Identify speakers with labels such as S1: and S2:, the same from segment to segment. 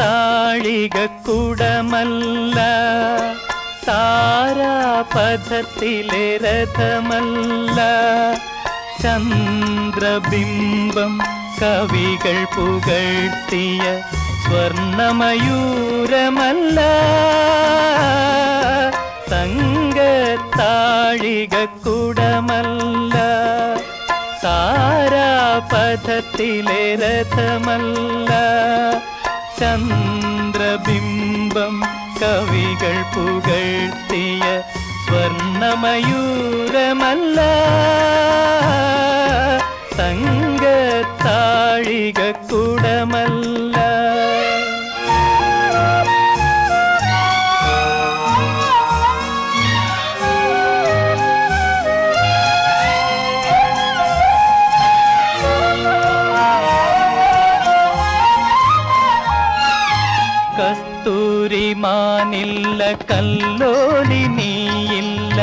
S1: താഴികക്കുടമല്ല താരാപഥത്തിലെ രഥമല്ല. ചന്ദ്രബിംബം കവികൾ പുകഴ്ത്തിയ സ്വർണമയൂരമല്ല. തങ്കത്താഴികക്കുടമല്ല താരാപഥത്തിലെ രഥമല്ല. ചന്ദ്രബിംബം കവികൾ പുകഴ്ത്തിയ സ്വർണമയൂരമല്ല. തങ്കത്താഴികക്കുടമല്ല കല്ലോലി നീയില്ല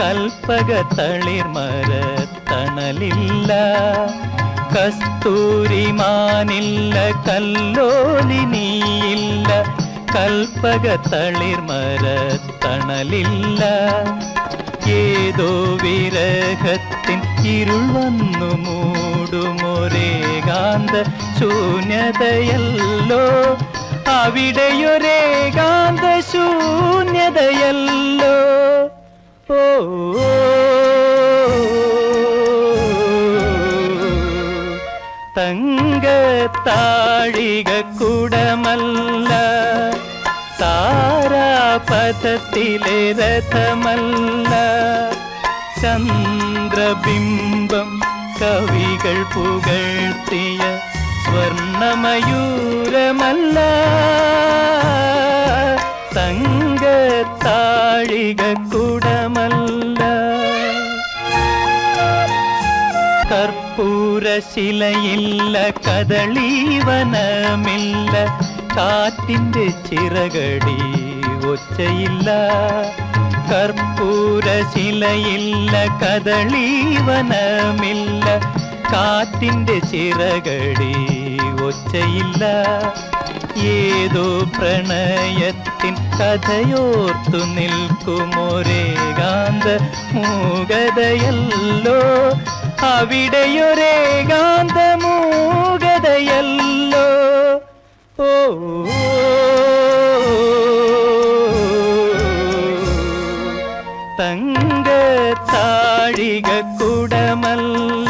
S1: കൽപ്പക തളിർമര തണലില്ല കസ്തൂരിമാനില്ല കല്ലോലിനിയില്ല കൽപ്പക തളിർമര തണലില്ല ഏതോ വിരഹത്തിൻ ഇരുൾ വന്നു മൂടുമൊരേകാന്ത ശൂന്യതയല്ലോ. അവിടെയൊരേകാന്ത ശൂന്യതയല്ലോ ഓ. തങ്കത്താഴികക്കുടമല്ല. താരാപഥത്തിലെ രഥമല്ല. ചന്ദ്രബിംബം കവികൾ പുകഴ്ത്തിയ സ്വർണമയൂരമല്ല. തങ്കത്താഴികക്കുടമല്ല. കർപ്പൂരശിലയില്ല കദളീവനമില്ല. കാറ്റിന്റെ ചിറകടി ഒച്ചയില്ല. കർപ്പൂരശിലയില്ല കദളീവനമില്ല. കാറ്റിന്റെ ചിറകടി ഒച്ചയില്ല. ഏതോ പ്രണയത്തിൻ കഥയോർത്തു നിൽക്കുമൊരേകാന്ത മൂകതയല്ലോ. അവിടെയൊരേകാന്ത മൂകതയല്ലോ. ഓ തങ്കത്താഴികക്കുടമല്ല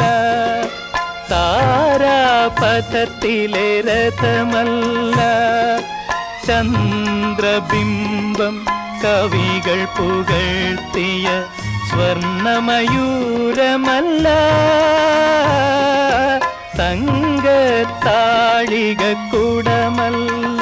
S1: താരാപഥത്തിലെ രഥമല്ല. ചന്ദ്രബിംബം കവികൾ പുകഴ്ത്തിയ സ്വർണമയൂരമല്ല. തങ്കത്താഴികക്കുടമല്ല